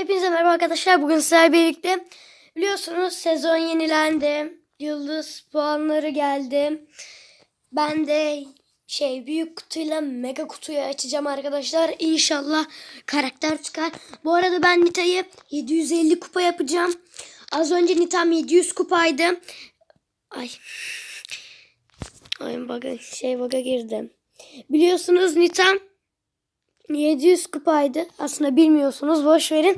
Hepinize merhaba arkadaşlar. Bugün sizlerle birlikte biliyorsunuz sezon yenilendi. Yıldız puanları geldi. Ben de şey büyük kutuyla mega kutuyu açacağım arkadaşlar. İnşallah karakter çıkar. Bu arada ben Nita'yı 750 kupa yapacağım. Az önce Nita'm 700 kupaydı. Ay. Ay baga, şey baga girdim. Biliyorsunuz Nita'm 700 kupaydı. Aslında bilmiyorsunuz. Boş verin.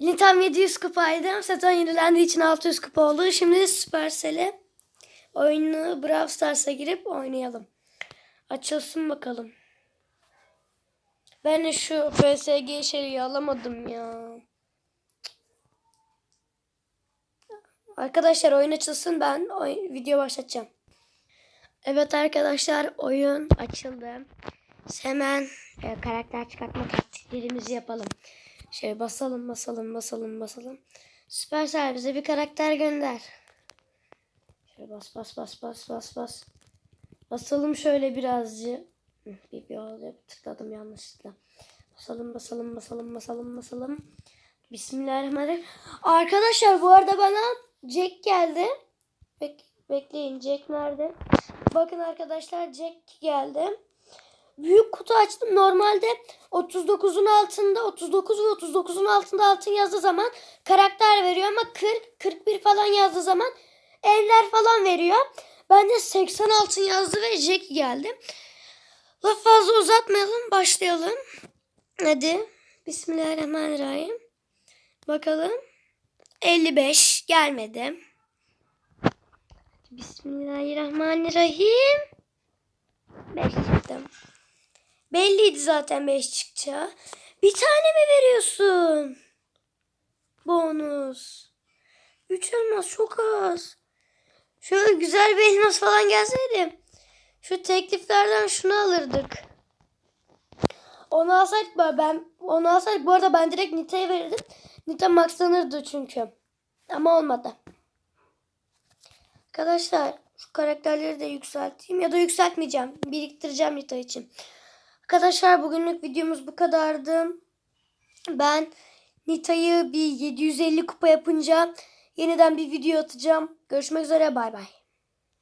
Nitam 700 kupaydı. Sezon yenilendiği için 600 kupa oldu. Şimdi Supercell'e oyunu Brawl Stars'a girip oynayalım. Açılsın bakalım. Ben de şu PSG şeyi alamadım ya. Arkadaşlar oyun açılsın ben oy- video başlatacağım. Evet arkadaşlar oyun açıldı. Hemen e, karakter çıkartma taktiklerimizi yapalım. Şöyle basalım basalım basalım basalım. Süpersel bize bir karakter gönder. Şöyle bas bas bas bas bas bas. Basalım şöyle birazcık. Bir, bir oldu tıkladım yanlışlıkla. Basalım basalım basalım basalım basalım. Bismillahirrahmanirrahim. Arkadaşlar bu arada bana Jack geldi. Bek bekleyin Jack nerede? Bakın arkadaşlar Jack geldi büyük kutu açtım. Normalde 39'un altında 39 ve 39'un altında altın yazdığı zaman karakter veriyor ama 40 41 falan yazdığı zaman eller falan veriyor. Ben de 80 altın yazdı ve Jack geldi. Laf fazla uzatmayalım başlayalım. Hadi. Bismillahirrahmanirrahim. Bakalım. 55 gelmedi. Bismillahirrahmanirrahim. 5 çıktım. Belliydi zaten 5 çıkacağı. Bir tane mi veriyorsun? Bonus. 3 elmas çok az. Şöyle güzel bir elmas falan gelseydi. Şu tekliflerden şunu alırdık. Onu alsaydık ben, onu alsaydık bu arada ben direkt Nita'ya verirdim. Nita maxlanırdı çünkü. Ama olmadı. Arkadaşlar şu karakterleri de yükselteyim ya da yükseltmeyeceğim. Biriktireceğim Nita için. Arkadaşlar bugünlük videomuz bu kadardı. Ben Nita'yı bir 750 kupa yapınca yeniden bir video atacağım. Görüşmek üzere bay bay.